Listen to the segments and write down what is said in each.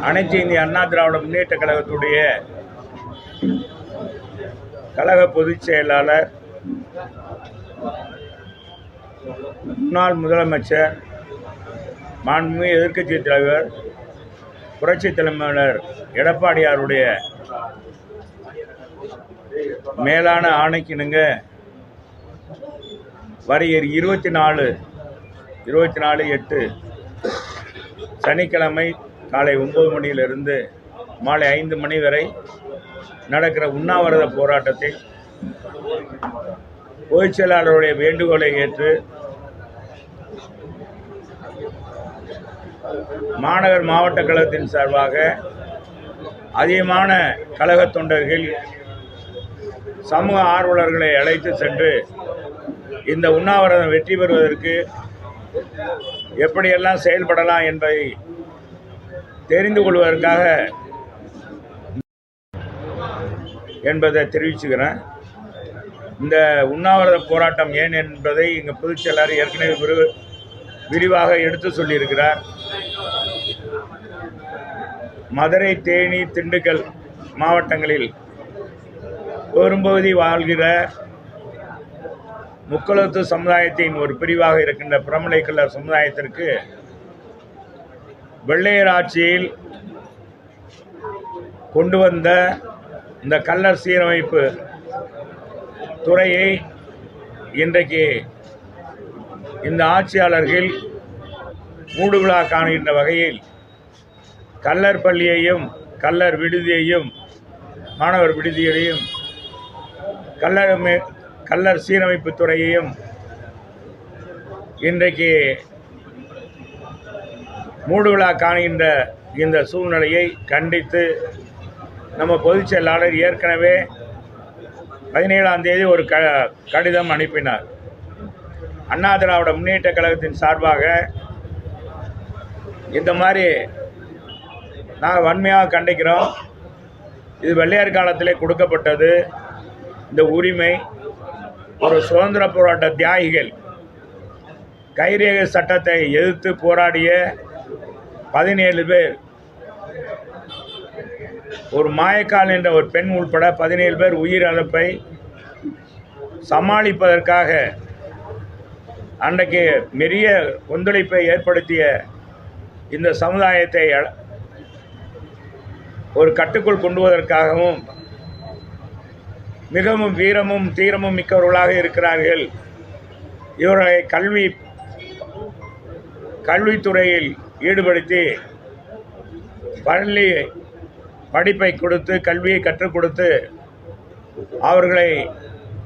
அனைத்து இந்திய அண்ணா திராவிட முன்னேற்ற கழகத்துடைய கழக பொதுச் செயலாளர் முன்னாள் முதலமைச்சர் மாண்புமிகு எதிர்க்கட்சி தலைவர் புரட்சி தலைமையினர் எடப்பாடியாருடைய மேலான ஆணைக்கிணுங்க வரையர் இருபத்தி நாலு இருபத்தி நாலு எட்டு சனிக்கிழமை காலை ஒம்பது மணியிலிருந்து மாலை ஐந்து மணி வரை நடக்கிற உண்ணாவிரத போராட்டத்தில் பொதுச் செயலாளருடைய வேண்டுகோளை ஏற்று மாநகர் மாவட்ட கழகத்தின் சார்பாக அதிகமான கழக தொண்டர்கள் சமூக ஆர்வலர்களை அழைத்து சென்று இந்த உண்ணாவிரதம் வெற்றி பெறுவதற்கு எப்படியெல்லாம் செயல்படலாம் என்பதை தெரிந்து கொள்வதற்காக என்பதை தெரிவிச்சுக்கிறேன். இந்த உண்ணாவிரத போராட்டம் ஏன் என்பதை எங்கள் பொதுச் செயலாளர் ஏற்கனவே விரு விரிவாக எடுத்து சொல்லியிருக்கிறார். மதுரை தேனி திண்டுக்கல் மாவட்டங்களில் பெரும்பகுதி வாழ்கிற முக்களத்து சமுதாயத்தின் ஒரு பிரிவாக இருக்கின்ற பிரமலை கல்லர் சமுதாயத்திற்கு வெள்ளையர் ஆட்சியில் கொண்டு வந்த இந்த கல்லர் சீரமைப்பு துறையை இன்றைக்கு இந்த ஆட்சியாளர்கள் மூடுவிழா காணுகின்ற வகையில் கல்லர் பள்ளியையும் கல்லர் விடுதியையும் மாணவர் விடுதியையும் கல்லர் கல்லர் சீரமைப்பு துறையையும் இன்றைக்கு மூடு விழா காணுகின்ற இந்த சூழ்நிலையை கண்டித்து நம்ம பொதுச் செயலாளர் ஏற்கனவே பதினேழாம் தேதி ஒரு க கடிதம் அனுப்பினார். அண்ணா திராவிட முன்னேற்ற கழகத்தின் சார்பாக இந்த மாதிரி நாங்கள் வன்மையாக கண்டிக்கிறோம். இது வெள்ளையர் காலத்திலே கொடுக்கப்பட்டது. இந்த உரிமை ஒரு சுதந்திர போராட்ட தியாகிகள் கைரேக சட்டத்தை எதிர்த்து போராடிய பதினேழு பேர். ஒரு மாயக்கால் என்ற ஒரு பெண் உள்பட பதினேழு பேர் உயிரிழப்பை சமாளிப்பதற்காக அன்றைக்கு பெரிய கொந்தளிப்பை ஏற்படுத்திய இந்த சமுதாயத்தை ஒரு கட்டுக்குள் கொண்டுவதற்காகவும் மிகவும் வீரமும் தீரமும் மிக்கவர்களாக இருக்கிறார்கள். இவர்களை கல்வி கல்வித்துறையில் ஈடுபடுத்தி பள்ளி படிப்பை கொடுத்து கல்வியை கற்றுக் கொடுத்து அவர்களை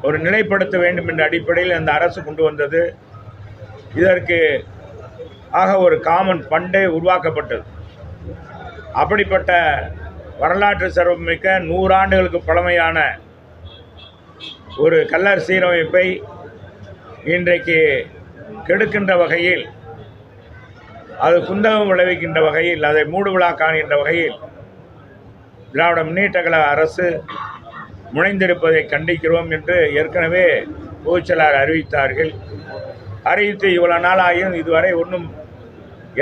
ஒரு நிலைப்படுத்த வேண்டும் என்ற அடிப்படையில் அந்த அரசு கொண்டு வந்தது. இதற்கு ஆக ஒரு காமன் பண்டே உருவாக்கப்பட்டது. அப்படிப்பட்ட வரலாற்று சிறப்புமிக்க நூறாண்டுகளுக்கு பழமையான ஒரு கல்லர் சீரமைப்பை இன்றைக்கு கெடுக்கின்ற வகையில் அது குந்தகம் விளைவிக்கின்ற வகையில் அதை மூடு விழா காணுகின்ற வகையில் திராவிட முன்னேற்ற கழக அரசு முனைந்திருப்பதை கண்டிக்கிறோம் என்று ஏற்கனவே பொதுச்செயலாளர் அறிவித்தார்கள். அறிவித்து இவ்வளவு நாளாகியும் இதுவரை ஒன்றும்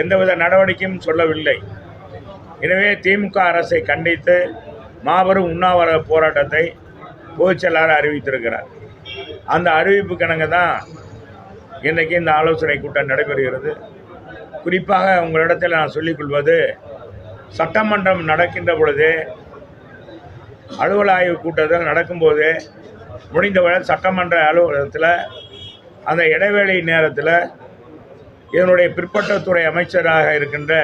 எந்தவித நடவடிக்கையும் சொல்லவில்லை. எனவே திமுக அரசை கண்டித்து மாபெரும் உண்ணாவிரத போராட்டத்தை பொதுச்செயலாளர் அறிவித்திருக்கிறார். அந்த அறிவிப்பு கணங்க தான் இன்றைக்கு இந்த ஆலோசனை கூட்டம் நடைபெறுகிறது. குறிப்பாக உங்களிடத்தில் நான் சொல்லிக்கொள்வது சட்டமன்றம் நடக்கின்ற பொழுது அலுவல் ஆய்வு கூட்டத்தில் நடக்கும்போது முடிந்தவரை சட்டமன்ற அலுவலகத்தில் அந்த இடைவேளை நேரத்தில் இதனுடைய பிற்பட்டத்துறை அமைச்சராக இருக்கின்ற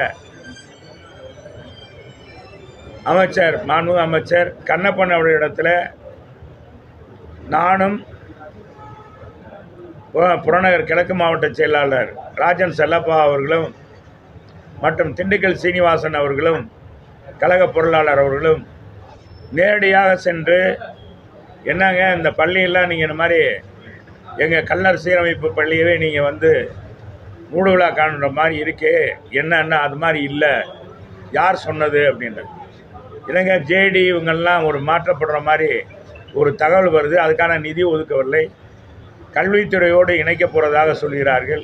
அமைச்சர் மாண்பு அமைச்சர் கண்ணப்பன் அவருடைய இடத்துல நானும் புறநகர் கிழக்கு மாவட்ட செயலாளர் ராஜன் செல்லப்பா அவர்களும் மற்றும் திண்டுக்கல் சீனிவாசன் அவர்களும் கழக பொருளாளர் அவர்களும் நேரடியாக சென்று என்னங்க இந்த பள்ளியெல்லாம் நீங்கள் இந்த மாதிரி எங்கள் கல்லர் சீரமைப்பு பள்ளியவே நீங்கள் வந்து மூடு காணுற மாதிரி இருக்கே என்னன்னா அது மாதிரி இல்லை யார் சொன்னது அப்படின்றது. இல்லைங்க ஜேடி இவங்கெல்லாம் ஒரு மாற்றப்படுற மாதிரி ஒரு தகவல் வருது அதுக்கான நிதி ஒதுக்கவில்லை. கல்வித்துறையோடு இணைக்கப் போகிறதாக சொல்கிறார்கள்.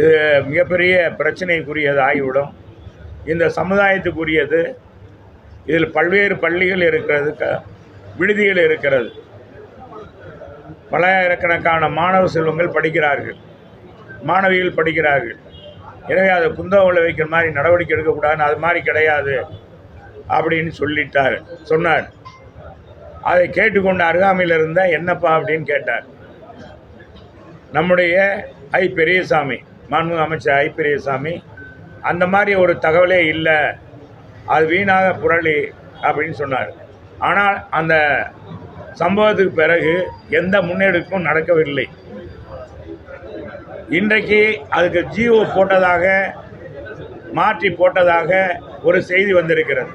இது மிகப்பெரிய பிரச்சனைக்குரியது ஆகிவிடும். இந்த சமுதாயத்துக்குரியது. இதில் பல்வேறு பள்ளிகள் இருக்கிறது க விடுதிகள் இருக்கிறது. பல்லாயிரக்கணக்கான மாணவ செல்வங்கள் படிக்கிறார்கள். மாணவிகள் படிக்கிறார்கள். எனவே அதை குந்தவங்களை வைக்கிற மாதிரி நடவடிக்கை எடுக்கக்கூடாதுன்னு அது மாதிரி கிடையாது அப்படின்னு சொல்லிட்டார் சொன்னார். அதை கேட்டுக்கொண்டு அருகாமையில் இருந்தால் என்னப்பா அப்படின்னு கேட்டார். நம்முடைய ஐ. பெரியசாமி மாண்பு அமைச்சர் ஐ. பெரியசாமி அந்த மாதிரி ஒரு தகவலே இல்லை. அது வீணாக புரளி அப்படின்னு சொன்னார். ஆனால் அந்த சம்பவத்துக்கு பிறகு எந்த முன்னெடுப்பும் நடக்கவில்லை. இன்றைக்கு அதுக்கு ஜியோ போட்டதாக மாற்றி போட்டதாக ஒரு செய்தி வந்திருக்கிறது.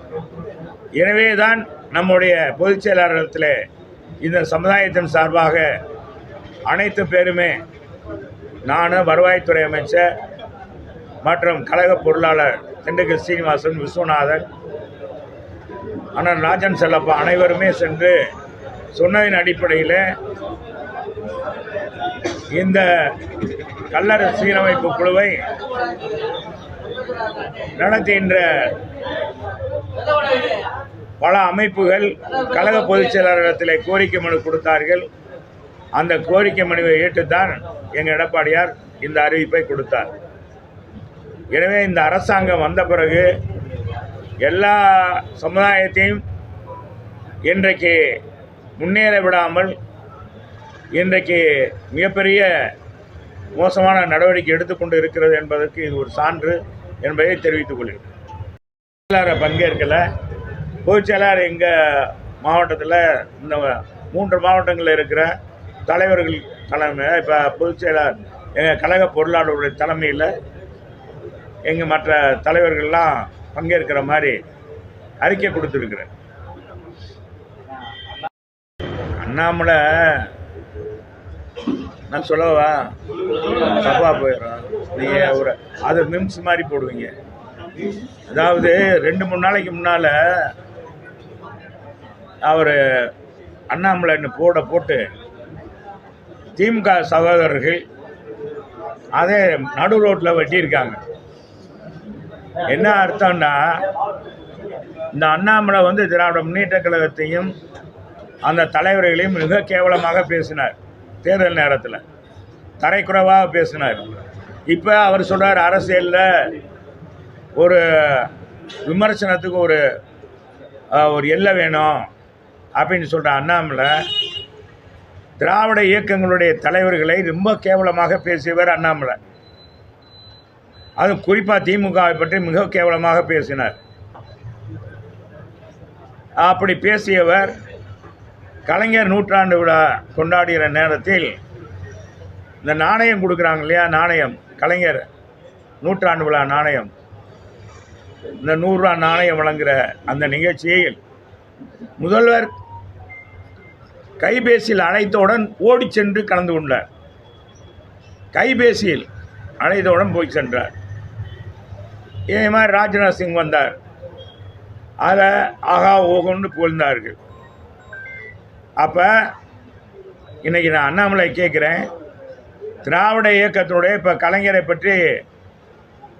எனவே தான் நம்முடைய பொதுச் செயலாளரத்தில் இந்த சமுதாயத்தின் சார்பாக அனைத்து பேருமே நான் வருவாய்த்துறை அமைச்சர் மற்றும் கழக பொருளாளர் திண்டுக்கல் சீனிவாசன் விஸ்வநாதன் அண்ணன் ராஜன் செல்லப்பா அனைவருமே சென்று சொன்னதின் அடிப்படையில் இந்த கல்லற சீரமைப்பு குழுவை நடத்துகின்ற பல அமைப்புகள் கழக பொதுச் செயலாளரிடத்தில் கோரிக்கை மனு கொடுத்தார்கள். அந்த கோரிக்கை மனுவை ஏற்றுத்தான் எங்கள் எடப்பாடியார் இந்த அறிவிப்பை கொடுத்தார். எனவே இந்த அரசாங்கம் வந்த பிறகு எல்லா சமுதாயத்தையும் இன்றைக்கு முன்னேற விடாமல் இன்றைக்கு மிகப்பெரிய மோசமான நடவடிக்கை எடுத்துக்கொண்டு இருக்கிறது என்பதற்கு இது ஒரு சான்று என்பதை தெரிவித்துக் கொள்கிறேன். செயலாளரை பங்கேற்கலை. பொதுச் செயலாளர் எங்கள் மாவட்டத்தில் இந்த மூன்று மாவட்டங்களில் இருக்கிற தலைவர்கள் தலைமை இப்போ பொதுச் செயலாளர் எங்கள் கழக பொருளாளருடைய தலைமையில் எங்கள் மற்ற தலைவர்கள்லாம் பங்கேற்கிற மாதிரி அறிக்கை கொடுத்துருக்குறேன். அண்ணாமலை நான் சொல்லவா? தப்பா போயிடும். நீங்கள் ஒரு அது மிம்ஸ் மாதிரி போடுவீங்க. அதாவது ரெண்டு மூணு நாளைக்கு முன்னால் அவர் அண்ணாமலைன்னு போட போட்டு திமுக சகோதரர்கள் அதே நடு ரோட்டில் வெட்டியிருக்காங்க. என்ன அர்த்தம்னா இந்த அண்ணாமலை வந்து திராவிட முன்னேற்ற கழகத்தையும் அந்த தலைவர்களையும் மிக கேவலமாக பேசினார் தேர்தல் நேரத்தில். தரைக்குறைவாக பேசினார். இப்போ அவர் சொல்கிறார் அரசியலில் ஒரு விமர்சனத்துக்கு ஒரு ஒரு எல்லை வேணும் அப்படின்னு சொல்கிற அண்ணாமலை திராவிட இயக்கங்களுடைய தலைவர்களை ரொம்ப கேவலமாக பேசியவர் அண்ணாமலை. அதுவும் குறிப்பாக திமுகவை பற்றி மிக கேவலமாக பேசினார். அப்படி பேசியவர் கலைஞர் நூற்றாண்டு விழா கொண்டாடுகிற நேரத்தில் இந்த நாணயம் கொடுக்குறாங்க இல்லையா? நாணயம். கலைஞர் நூற்றாண்டு விழா நாணயம். இந்த நூறுரூவா நாணயம் வழங்குகிற அந்த நிகழ்ச்சியில் முதல்வர் கைபேசியில் அழைத்தவுடன் ஓடி சென்று கலந்து கொண்டார். கைபேசியில் அழைத்தவுடன் போய் சென்றார். இதே மாதிரி ராஜ்நாத் சிங் வந்தார். அதை ஆகா ஓகோன்னு புகழ்ந்தார்கள். அப்போ இன்றைக்கி நான் அண்ணாமலை கேட்குறேன் திராவிட இயக்கத்தினுடைய இப்போ கலைஞரை பற்றி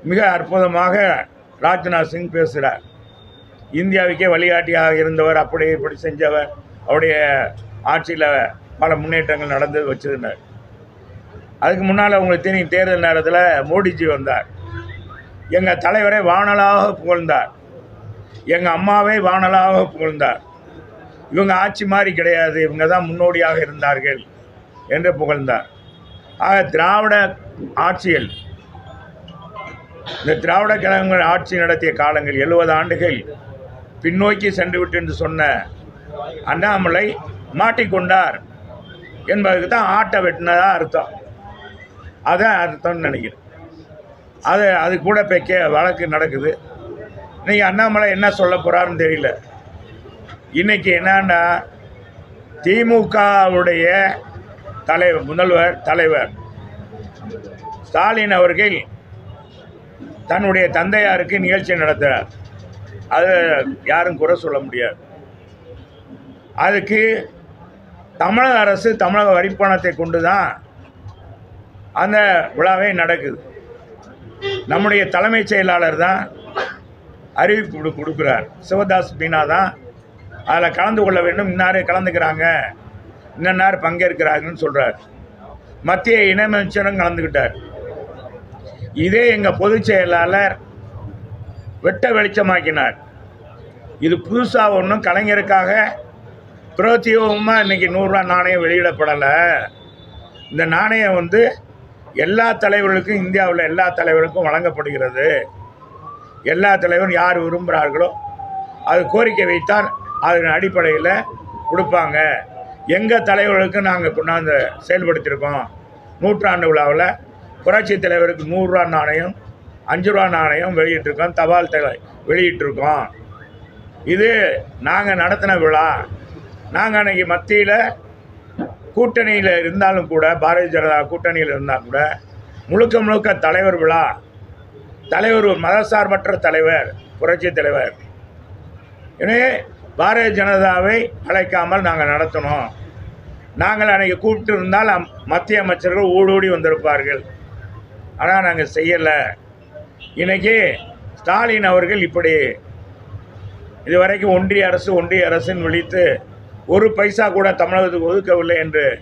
மிக அற்புதமாக ராஜ்நாத் சிங் பேசுகிறார் இந்தியாவுக்கே வழிகாட்டியாக இருந்தவர் அப்படி இப்படி செஞ்சவர் அவருடைய ஆட்சியில் பல முன்னேற்றங்கள் நடந்து வச்சிருந்தார். அதுக்கு முன்னால் உங்களுக்கு தெரியும் தேர்தல் நேரத்தில் மோடிஜி வந்தார். எங்கள் தலைவரை வானலாக புகழ்ந்தார். எங்கள் அம்மாவை வானலாக புகழ்ந்தார். இவங்க ஆட்சி மாதிரி கிடையாது இவங்க தான் முன்னோடியாக இருந்தார்கள் என்று புகழ்ந்தார். ஆக திராவிட ஆட்சியில் இந்த திராவிட கழகங்கள் ஆட்சி நடத்திய காலங்கள் எழுபது ஆண்டுகள் பின்னோக்கி சென்றுவிட்டு என்று சொன்ன அண்ணாமலை மாட்டிக்கொண்டார் என்பதுக்கு தான் ஆட்டை வெட்டினதாக அர்த்தம். அதான் அர்த்தம்னு நினைக்கிறேன். அது அது கூட பேக்க வழக்கு நடக்குது. இன்றைக்கி அண்ணாமலை என்ன சொல்ல போகிறாருன்னு தெரியல. இன்றைக்கி என்னன்னா திமுகவுடைய தலைவர் முதல்வர் தலைவர் ஸ்டாலின் அவர்கள் தன்னுடைய தந்தையாருக்கு நிகழ்ச்சி நடத்துகிறார் அது யாரும் குறை சொல்ல முடியாது. அதுக்கு தமிழக அரசு தமிழக வரிப்பணத்தை கொண்டு தான் அந்த விழாவே நடக்குது. நம்முடைய தலைமைச் செயலாளர் தான் அறிவிப்பு கொடுக்குறார். சிவதாஸ் மீனா தான் அதில் கலந்து கொள்ள வேண்டும். இன்னாரே கலந்துக்கிறாங்க. இன்னன்னார் பங்கேற்கிறாங்கன்னு சொல்கிறார் மத்திய இணையமைச்சரும் கலந்துக்கிட்டார். இதே எங்கள் பொதுச் செயலாளர் வெட்ட வெளிச்சமாக்கினார். இது புதுசாக ஒன்றும் கலைஞருக்காக பிரத்யோகமாக இன்றைக்கி நூறுரூவா நாணயம் வெளியிடப்படலை. இந்த நாணயம் வந்து எல்லா தலைவர்களுக்கும் இந்தியாவில் எல்லா தலைவருக்கும் வழங்கப்படுகிறது. எல்லா தலைவரும் யார் விரும்புகிறார்களோ அது கோரிக்கை வைத்தால் அதன் அடிப்படையில் கொடுப்பாங்க. எங்கள் தலைவர்களுக்கு நாங்கள் கொண்டாந்து செயல்படுத்தியிருக்கோம். நூற்றாண்டு விழாவில் புரட்சி தலைவருக்கு நூறுரூவா நாணயம் அஞ்சு ரூபா நாணயம் வெளியிட்டிருக்கோம் தபால் தலை வெளியிட்டிருக்கோம். இது நாங்கள் நடத்தின விழா. நாங்கள் அன்றைக்கி மத்தியில் கூட்டணியில் இருந்தாலும் கூட பாரதிய ஜனதா கூட்டணியில் இருந்தால் கூட முழுக்க முழுக்க தலைவர் விழா தலைவர் மதசார்பற்ற தலைவர் புரட்சி தலைவர். எனவே பாரதிய ஜனதாவை அழைக்காமல் நாங்கள் நடத்தினோம் நாங்கள் அன்றைக்கி கூப்பிட்டு இருந்தால் மத்திய அமைச்சர்கள் ஓடோடி வந்திருப்பார்கள். ஆனால் நாங்கள் செய்யலை. இன்றைக்கி ஸ்டாலின் அவர்கள் இப்படி இதுவரைக்கும் ஒன்றிய அரசு ஒன்றிய அரசுன்னு விழித்து ஒரு பைசா கூட தமிழகத்துக்கு ஒதுக்கவில்லை என்று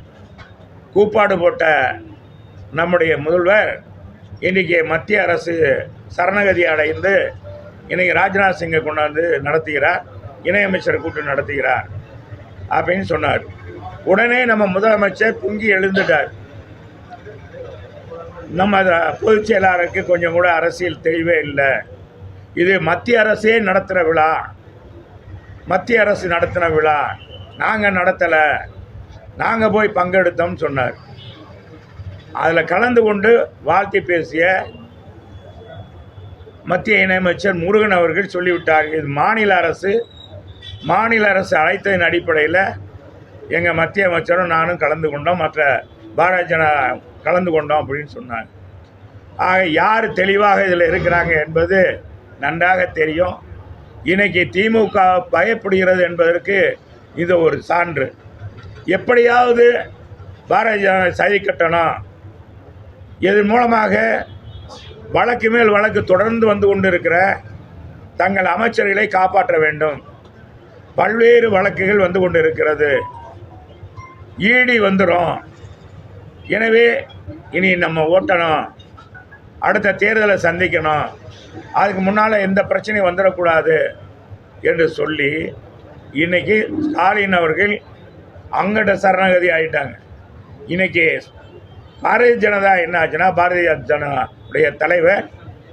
கூப்பாடு போட்ட நம்முடைய முதல்வர் இன்றைக்கி மத்திய அரசு சரணகதி அடைந்து இன்றைக்கி ராஜ்நாத் சிங்கை கொண்டாந்து நடத்துகிறார் இணையமைச்சர் கூட்டம் நடத்துகிறார் அப்படின்னு சொன்னார். உடனே நம்ம முதலமைச்சர் பொங்கி எழுந்துட்டார். நம்ம பொதுச் செயலாளருக்கு கொஞ்சம் கூட அரசியல் தெளிவே இல்லை. இது மத்திய அரசே நடத்துகிற விழா. மத்திய அரசு நடத்தின விழா. நாங்கள் நடத்தலை. நாங்கள் போய் பங்கெடுத்தோம்னு சொன்னார். அதில் கலந்து கொண்டு வாழ்த்தி பேசிய மத்திய இணையமைச்சர் முருகன் அவர்கள் சொல்லிவிட்டார். இது மாநில அரசு மாநில அரசு அழைத்ததன் அடிப்படையில் எங்கள் மத்திய அமைச்சரும் நானும் கலந்து கொண்டோம். மற்ற பாரதிய ஜனதா கலந்து கொண்டோம் அப்படின்னு சொன்னாங்க. ஆக யார் தெளிவாக இதில் இருக்கிறாங்க என்பது நன்றாக தெரியும். இன்றைக்கி திமுக பயப்படுகிறது என்பதற்கு இது ஒரு சான்று. எப்படியாவது பாரதிய சதி கட்டணும் இதன் மூலமாக வழக்கு மேல் வழக்கு தொடர்ந்து வந்து கொண்டிருக்கிற தங்கள் அமைச்சர்களை காப்பாற்ற வேண்டும். பல்வேறு வழக்குகள் வந்து கொண்டிருக்கிறது. ஈடி வந்துடும் எனவே இனி நம்ம ஓட்டணும். அடுத்த தேர்தலை சந்திக்கணும். அதுக்கு முன்னால் எந்த பிரச்சனையும் வந்துடக்கூடாது என்று சொல்லி இன்னைக்கு ஸ்டாலின் அவர்கள் அங்கட சரணகதி ஆயிட்டாங்க. இன்றைக்கி பாரதிய ஜனதா என்ன ஆச்சுன்னா பாரதிய ஜனதாவுடைய தலைவர்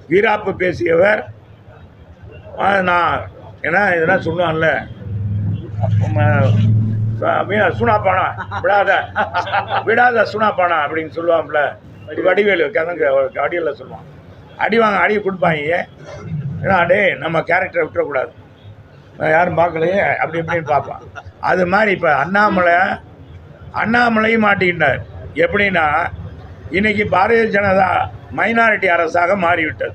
வீராப்பு பேசியவர் ஆ, நான் ஏன்னா இதெல்லாம் சொல்லுவான்ல சுனாப்பானா விடாத விடாத சுனாப்பானா அப்படின்னு சொல்லுவான்ல. வடிவேலு கதங்க அடியில் சொல்லுவான். அடி வாங்க அடி கொடுப்பாங்க. ஏன்னா அடே நம்ம கேரக்டரை விட்டுறக்கூடாது. யாரும் பார்க்கலையே அப்படி இப்படின்னு பார்ப்பான். அது மாதிரி இப்போ அண்ணாமலை அண்ணாமலையும் மாட்டிக்கிட்டார். எப்படின்னா இன்றைக்கி பாரதிய ஜனதா மைனாரிட்டி அரசாக மாறிவிட்டது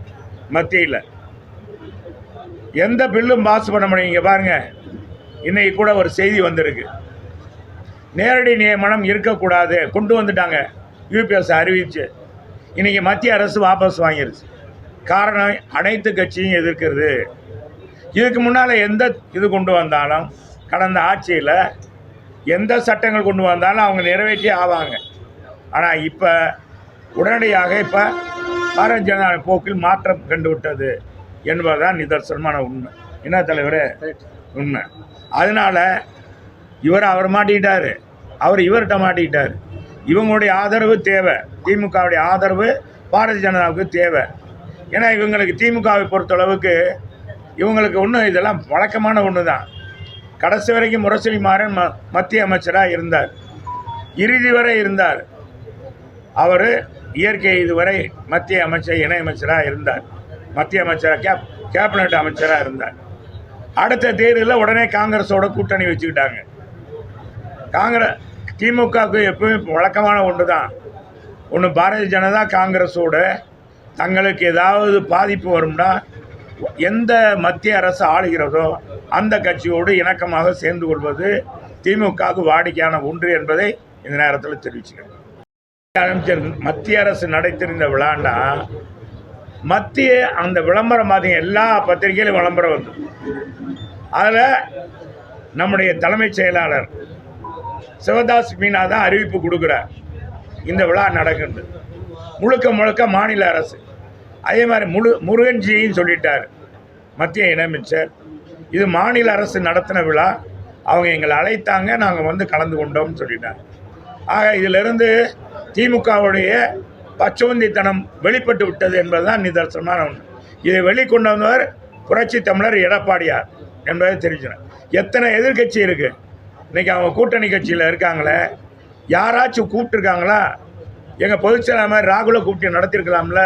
மத்தியில். எந்த பில்லும் பாஸ் பண்ண முடியும்? இங்கே பாருங்கள் இன்றைக்கி கூட ஒரு செய்தி வந்திருக்கு. நேரடி நியமனம் இருக்கக்கூடாது. கொண்டு வந்துட்டாங்க. யூபிஎஸ் அறிவிச்சு. இன்றைக்கி மத்திய அரசு வாபஸ் வாங்கிருச்சு. காரணம் அனைத்து கட்சியும் எதிர்க்கிறது. இதுக்கு முன்னால் எந்த இது கொண்டு வந்தாலும் கடந்த ஆட்சியில் எந்த சட்டங்கள் கொண்டு வந்தாலும் அவங்க நிறைவேற்றி ஆவாங்க. ஆனால் இப்போ உடனடியாக இப்போ பாரதிய ஜனதா போக்கில் மாற்றம் கண்டு விட்டது என்பதுதான் நிதர்சனமான உண்மை. என்ன தலைவரே? உண்மை. அதனால் இவர் அவர் மாட்டிக்கிட்டார். அவர் இவர்கிட்ட மாட்டிக்கிட்டார். இவங்களுடைய ஆதரவு தேவை. திமுகவுடைய ஆதரவு பாரதிய ஜனதாவுக்கு தேவை. ஏன்னா இவங்களுக்கு திமுகவை பொறுத்தளவுக்கு இவங்களுக்கு ஒன்றும் இதெல்லாம் வழக்கமான ஒன்று தான் கடைசி வரைக்கும் முரசொலி மாறன் ம மத்திய அமைச்சராக இருந்தார். இறுதி வரை இருந்தார். அவர் இயற்கை இதுவரை மத்திய அமைச்சர் இணை அமைச்சராக இருந்தார். மத்திய அமைச்சராக கேப் கேபினட் அமைச்சராக இருந்தார். அடுத்த தேர்தலில் உடனே காங்கிரஸோட கூட்டணி வச்சுக்கிட்டாங்க. காங்கிரஸ் திமுகவுக்கு எப்பவும் வழக்கமான ஒன்று தான் ஒன்று பாரதிய ஜனதா காங்கிரஸோட தங்களுக்கு ஏதாவது பாதிப்பு வரும்னா எந்த மத்திய அரசு ஆளுகிறதோ அந்த கட்சியோடு இணக்கமாக சேர்ந்து கொள்வது திமுகவுக்கு வாடிக்கையான ஒன்று என்பதை இந்த நேரத்தில் தெரிவிச்சுக்கிறேன். அமைச்சர் மத்திய அரசு நடத்திருந்த விழாண்டா மத்திய அந்த விளம்பரம் பார்த்தீங்க எல்லா பத்திரிகையிலும் விளம்பரம் வந்து. அதில் நம்முடைய தலைமைச் செயலாளர் சிவதாஸ் மீனா தான் அறிவிப்பு கொடுக்குறார். இந்த விழா நடக்குது முழுக்க முழுக்க மாநில அரசு. அதே மாதிரி முழு முருகன்ஜியும் சொல்லிட்டார். மத்திய இணையமைச்சர் இது மாநில அரசு நடத்தின விழா. அவங்க எங்களை அழைத்தாங்க நாங்கள் வந்து கலந்து கொண்டோம்னு சொல்லிட்டாங்க ஆக இதிலிருந்து திமுகவுடைய பச்சோந்தித்தனம் வெளிப்பட்டு விட்டது என்பதுதான் நிதர்சனமான ஒன்று. இதை வெளிக்கொண்டு வந்தவர் புரட்சி தமிழர் எடப்பாடியார் என்பதை தெரிஞ்சிடும் எத்தனை எதிர்க்கட்சி இருக்குது இன்றைக்கி அவங்க கூட்டணி கட்சியில் இருக்காங்களே யாராச்சும் கூப்பிட்டுருக்காங்களா? எங்கள் பொதுச்செயலாளர் மாதிரி ராகுலை கூப்பிட்டு நடத்திருக்கலாம்ல?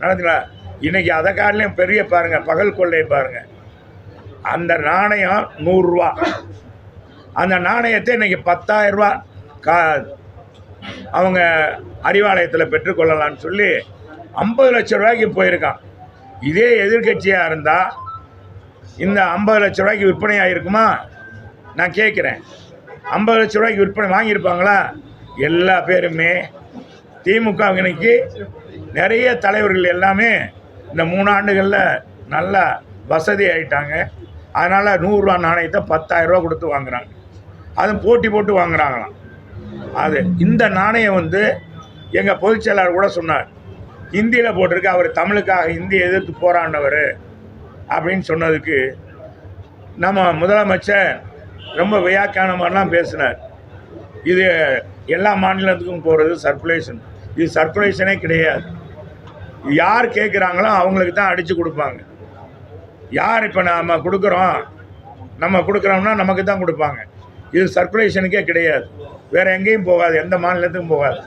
நடந்துங்களா? இன்னைக்கு அதை காட்டிலையும் பெரிய பாருங்கள் பகல் கொள்ளை பாருங்கள் அந்த நாணயம் நூறுரூவா. அந்த நாணயத்தை இன்றைக்கி பத்தாயிரம் ரூபா கா அவங்க அறிவாலயத்தில் பெற்றுக்கொள்ளலாம்னு சொல்லி ஐம்பது லட்ச ரூபாய்க்கு போயிருக்கான். இதே எதிர்க்கட்சியாக இருந்தால் இந்த ஐம்பது லட்ச ரூபாய்க்கு விற்பனை ஆகிருக்குமா நான் கேட்குறேன். ஐம்பது லட்ச ரூபாய்க்கு விற்பனை வாங்கியிருப்பாங்களா? எல்லா பேருமே திமுக நிறைய தலைவர்கள் எல்லாமே இந்த மூணு ஆண்டுகளில் நல்லா வசதி ஆகிட்டாங்க அதனால் நூறுரூவா நாணயத்தை பத்தாயிரரூவா கொடுத்து வாங்குகிறாங்க அதுவும் போட்டி போட்டு வாங்குறாங்களாம். அது இந்த நாணயம் வந்து எங்கள் பொதுச் செயலாளர் கூட சொன்னார். ஹிந்தியில் போட்டிருக்கு அவர் தமிழுக்காக ஹிந்தியை எதிர்த்து போராடினவர் அப்படின்னு சொன்னதுக்கு நம்ம முதலமைச்சர் ரொம்ப வியாக்கியானமாலாம் பேசினார். இது எல்லா மாநிலத்துக்கும் போகிறது சர்க்குலேஷன் இது சர்க்குலேஷனே கிடையாது. யார் கேட்குறாங்களோ அவங்களுக்கு தான் அடித்து கொடுப்பாங்க. யார் இப்போ நம்ம கொடுக்குறோம்? நம்ம கொடுக்குறோம்னா நமக்கு தான் கொடுப்பாங்க. இது சர்க்குலேஷனுக்கே கிடையாது. வேறு எங்கேயும் போகாது. எந்த மாநிலத்துக்கும் போகாது.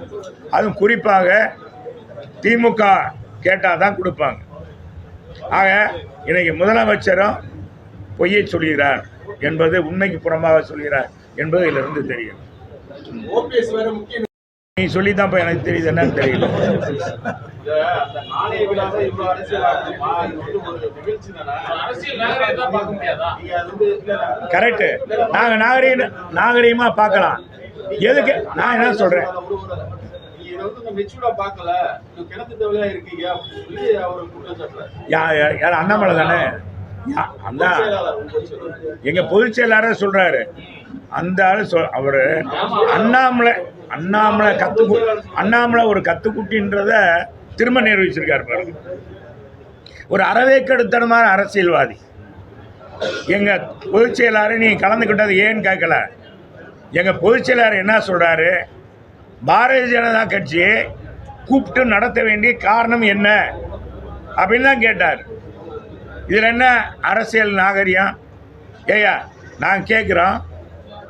அதுவும் குறிப்பாக திமுக கேட்டால் தான் கொடுப்பாங்க. ஆக இன்றைக்கி முதலமைச்சரும் பொய்யை சொல்கிறார் என்பது உண்மைக்கு புறம்பாக சொல்கிறார் என்பது இதிலிருந்து தெரியும். ஓபிஎஸ் முக்கிய நீ சொல்லி தான் எனக்கு தெரியுது என்னன்னு தெரியல. கரெக்டு நாங்கள் நாகரீக நாகரீகமாக பார்க்கலாம். எதுக்கு? நான் என்ன சொல்கிறேன் யா யா- யார் அண்ணாமலை தானே? யா- அந்த பொதுச் செயலாளர். எங்கள் சொல்கிறாரு அந்த ஆளு சொல் அவர் அண்ணாமலை. அண்ணாமலை கத்து அண்ணாமலை ஒரு கத்துக்குட்டின்றத திரும்ப நிரூபிச்சிருக்காரு பாருங்க. ஒரு அறவேக்கெடுத்தனமான அரசியல்வாதி. எங்கள் பொதுச் செயலாளர் நீ கலந்துக்கிட்டது ஏன்னு கேட்கல. எங்கள் பொதுச் செயலாளர் என்ன சொல்கிறாரு பாரதிய ஜனதா கட்சியை கூப்பிட்டு நடத்த வேண்டிய காரணம் என்ன? அப்படின்னு தான் கேட்டார். இதில் என்ன அரசியல் நாகரிகம்? ஏய்யா நாங்கள் கேட்குறோம்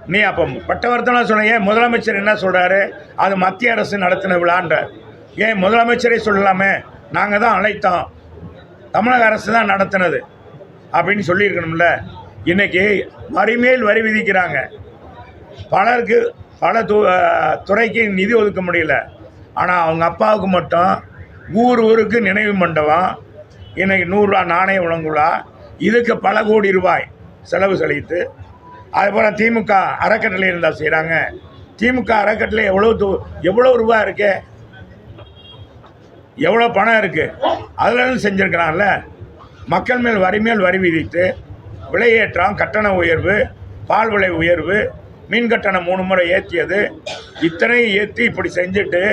நீ அப்போ பட்டவர்த்தனா சொன்ன ஏன் முதலமைச்சர் என்ன சொல்கிறாரு அது மத்திய அரசு நடத்தின விழான்ற. ஏன் முதலமைச்சரே சொல்லலாமே? நாங்கள் தான் அழைத்தோம். தமிழக அரசு தான் நடத்தினது. அப்படின்னு சொல்லியிருக்கணும்ல. இன்னைக்கு வரிமேல் வரி விதிக்கிறாங்க. பலருக்கு பல து துறைக்கு நிதி ஒதுக்க முடியல. ஆனால் அவங்க அப்பாவுக்கு மட்டும் ஊர் ஊருக்கு நினைவு மண்டபம். இன்னைக்கு நூறுரூவா நாணய வழங்குலா இதுக்கு பல கோடி ரூபாய் செலவு செலுத்து அதுபோல் திமுக அறக்கட்டளை இருந்தால் செய்கிறாங்க திமுக அறக்கட்டளை எவ்வளோ து எவ்வளோ ரூபா இருக்கு? எவ்வளோ பணம் இருக்குது அதுலேருந்து செஞ்சுருக்கிறான்ல மக்கள் மேல் வரி மேல் வரி விதித்து விலையேற்றம் கட்டண உயர்வு பால் விலை உயர்வு மீன் கட்டணம் மூணு முறை ஏற்றியது இத்தனையும் ஏற்றி இப்படி செஞ்சுட்டு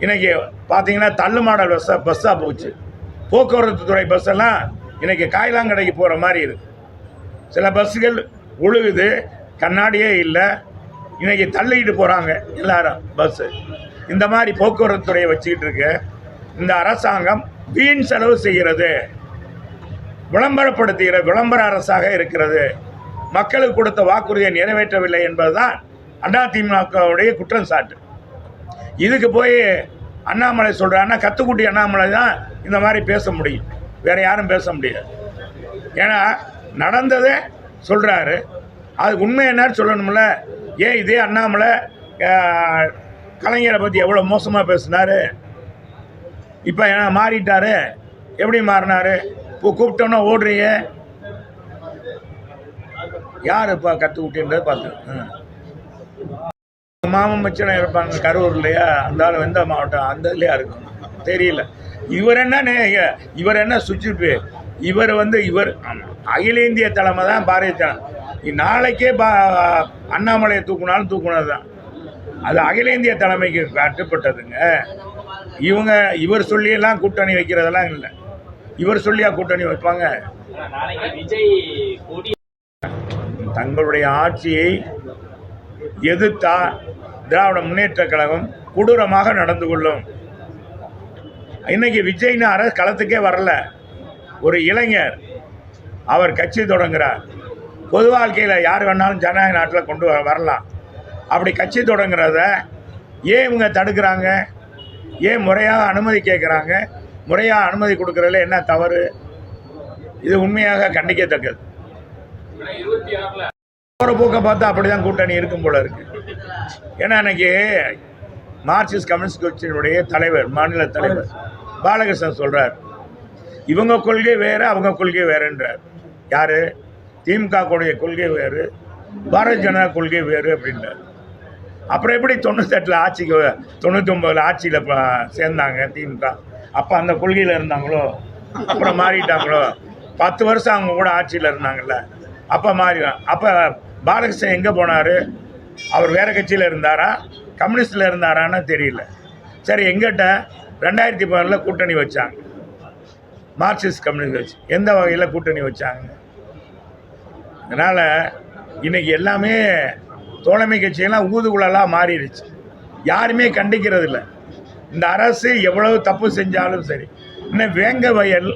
இன்றைக்கி பார்த்தீங்கன்னா தள்ளு மாடல் பஸ்ஸாக பஸ்ஸாக போச்சு. போக்குவரத்து துறை பஸ்ஸெல்லாம் இன்றைக்கி காய்லாங்கடைக்கு போகிற மாதிரி இருக்குது சில பஸ்ஸுகள் ஒழுகுது கண்ணாடியே இல்லை. இன்றைக்கி தள்ளிக்கிட்டு போகிறாங்க எல்லாரும் பஸ்ஸு இந்த மாதிரி போக்குவரத்து துறையை வச்சுக்கிட்டு இருக்கு. இந்த அரசாங்கம் வீண் செலவு செய்கிறது. விளம்பரப்படுத்துகிற விளம்பர அரசாக இருக்கிறது. மக்களுக்கு கொடுத்த வாக்குறுதியை நிறைவேற்றவில்லை என்பதுதான் அதிமுகவுடைய குற்றம் சாட்டு. இதுக்கு போய் அண்ணாமலை சொல்கிறான்னா கத்துக்குட்டி அண்ணாமலை தான் இந்த மாதிரி பேச முடியும். வேறு யாரும் பேச முடியாது. ஏன்னா நடந்ததை சொல்கிறாரு அது உண்மை என்னன்னு சொல்லணும்ல? ஏன் இதே அண்ணாமலை கலைஞரை பற்றி எவ்வளோ மோசமாக பேசினாரு? இப்போ என்ன மாறிட்டார். எப்படி மாறினாரு? இப்போ கூப்பிட்டோன்னா ஓடுறீங்க. யார் இப்போ கற்றுக்குட்டின்றது பார்த்து மாமன் மச்சனம் இருப்பாங்க கரூர்லையா அந்த ஆள் எந்த மாவட்டம் அந்த இதுலையா இருக்கும். தெரியல. இவர் என்ன இவர் என்ன சுவிட்சு இவர் வந்து இவர் அகில இந்திய தலைமை தான் பாரதிய தலைமை நாளைக்கே பா அண்ணாமலையை தூக்குனாலும் தூக்குனது தான். அது அகில இந்திய தலைமைக்கு கட்டுப்பட்டதுங்க. இவங்க இவர் சொல்லியெல்லாம் கூட்டணி வைக்கிறதெல்லாம் இல்லை. இவர் சொல்லியா கூட்டணி வைப்பாங்க. விஜய் தங்களுடைய ஆட்சியை எதிர்த்தா திராவிட முன்னேற்ற கழகம் கொடூரமாக நடந்து கொள்ளும். இன்னைக்கு விஜய்னு அரசு களத்துக்கே வரல. ஒரு இளைஞர் அவர் கட்சி தொடங்குகிறார் பொது வாழ்க்கையில் யார் வேணாலும் ஜனநாயக நாட்டில் கொண்டு வர வரலாம். அப்படி கட்சி தொடங்குறத ஏன் இவங்க தடுக்கிறாங்க? ஏன் முறையாக அனுமதி கேட்குறாங்க முறையாக அனுமதி கொடுக்குறதுல என்ன தவறு? இது உண்மையாக கண்டிக்கத்தக்கது. போகிற போக்கை பார்த்தா அப்படி தான் கூட்டணி இருக்கும் போல இருக்கு. ஏன்னா அன்னைக்கு மார்க்சிஸ்ட் கம்யூனிஸ்ட் கட்சியினுடைய தலைவர் மாநில தலைவர் பாலகிருஷ்ணன் சொல்கிறார் இவங்க கொள்கை வேறு அவங்க கொள்கை வேறுன்றார். யார்? திமுக கொள்கை வேறு பாரதிய ஜனதா கொள்கை வேறு அப்படின்றார். அப்புறம் எப்படி தொண்ணூத்தெட்டில் ஆட்சிக்கு தொண்ணூத்தொம்பதில் ஆட்சியில் சேர்ந்தாங்க திமுக. அப்போ அந்த கொள்கையில் இருந்தாங்களோ? அப்புறம் மாறிட்டாங்களோ? பத்து வருஷம் அவங்க கூட ஆட்சியில் இருந்தாங்கல்ல. அப்போ மாறி அப்போ பாலகிருஷ்ணன் எங்கே போனார்? அவர் வேறு கட்சியில் இருந்தாரா? கம்யூனிஸ்டில் இருந்தாரான்னு தெரியல. சரி எங்கிட்ட ரெண்டாயிரத்தி பதினில் கூட்டணி வச்சாங்க. மார்க்சிஸ்ட் கம்யூனிஸ்ட் கட்சி. எந்த வகையில் கூட்டணி வச்சாங்க அதனால் இன்றைக்கி எல்லாமே தோழமை கட்சியெல்லாம் ஊதுகுழலாக மாறிடுச்சு. யாருமே கண்டிக்கிறது இல்லை இந்த அரசு எவ்வளவு தப்பு செஞ்சாலும் சரி. இன்னும் வேங்க வயல்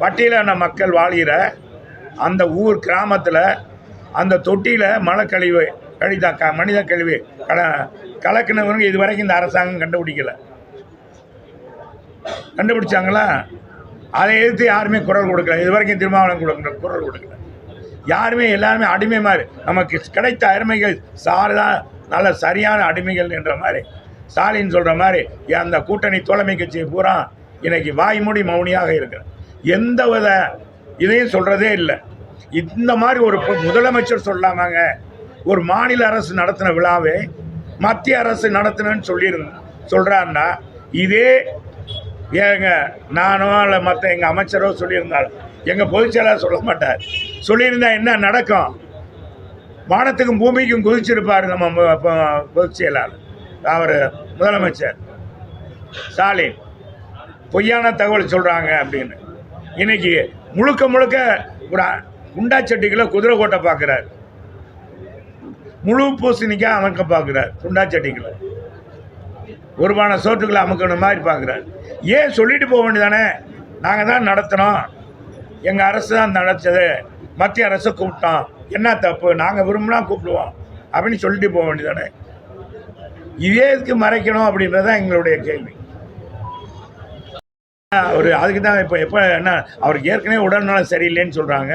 பட்டியலான மக்கள் வாழ்கிற அந்த ஊர் கிராமத்தில் அந்த தொட்டியில் மழைக்கழிவு கழிதா க மனித கழிவு கல கலக்கினவங்க இது வரைக்கும் இந்த அரசாங்கம் கண்டுபிடிக்கலை. கண்டுபிடிச்சாங்களா? அதை எதிர்த்து யாருமே குரல் கொடுக்கல. இது வரைக்கும் திருமாவளவன் கொடுக்கல குரல் கொடுக்கல. யாருமே எல்லாருமே அடிமை மாதிரி. நமக்கு கிடைத்த அருமைகள் சார் தான் நல்ல சரியான அடிமைகள் என்ற மாதிரி. ஸ்டாலின் சொல்கிற மாதிரி அந்த கூட்டணி தோழமை கட்சியை பூரா இன்னைக்கு வாய்மூடி மௌனியாக இருக்கிறேன் எந்த வித இதையும் சொல்கிறதே இல்லை. இந்த மாதிரி ஒரு முதலமைச்சர் சொல்லாமாங்க ஒரு மாநில அரசு நடத்தின விழாவே மத்திய அரசு நடத்தினன்னு சொல்லியிருந்தேன் சொல்கிறான்னா இதே ஏங்க நானோ இல்லை மற்ற எங்கள் அமைச்சரோ சொல்லியிருந்தாலும். எங்கள் பொதுச்செயலாளர் சொல்ல மாட்டார். சொல்லியிருந்தா என்ன நடக்கும்? வானத்துக்கும் பூமிக்கும் குதிச்சிருப்பார் நம்ம மு- பொதுச் செயலாளர் அவர் முதலமைச்சர். ஸ்டாலின். பொய்யான தகவல் சொல்கிறாங்க அப்படின்னு. இன்னைக்கு முழுக்க முழுக்க ஒரு குண்டாச்சட்டிக்குள்ள குதிரை கோட்டை பார்க்குறாரு முழு பூசணிக்காக அமைக்க பார்க்குறாரு குண்டாச்சட்டிக்குள்ள ஒருபான சோற்றுக்களை அமுக்கணும் மாதிரி பார்க்குறாரு. ஏன் சொல்லிட்டு போக வேண்டியதானே? நாங்கள் தான் நடத்தினோம். எங்கள் அரசு தான் நடத்தது மத்திய அரசு கூப்பிட்டோம். என்ன தப்பு? நாங்கள் விரும்பினா கூப்பிடுவோம். அப்படின்னு சொல்லிட்டு போக வேண்டியதானே? இதே இதுக்கு மறைக்கணும் அப்படின்றது தான் எங்களுடைய கேள்வி. அவர் அதுக்கு தான் இப்போ எப்போ என்ன அவருக்கு ஏற்கனவே உடல்நலம் சரியில்லைன்னு சொல்கிறாங்க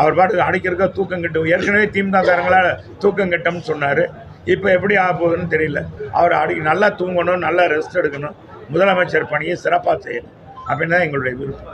அவர் பாட்டுக்கு அடிக்கிறக்க தூக்கம் கட்டும் ஏற்கனவே திமுக காரங்களால் தூக்கம் கட்டம்னு சொன்னார். இப்போ எப்படி ஆக போகுதுன்னு தெரியல. அவர் அடி நல்லா தூங்கணும் நல்லா ரெஸ்ட் எடுக்கணும். முதலமைச்சர் பணியை சிறப்பாக செய்யணும். அப்படின்னு தான் எங்களுடைய விருப்பம்.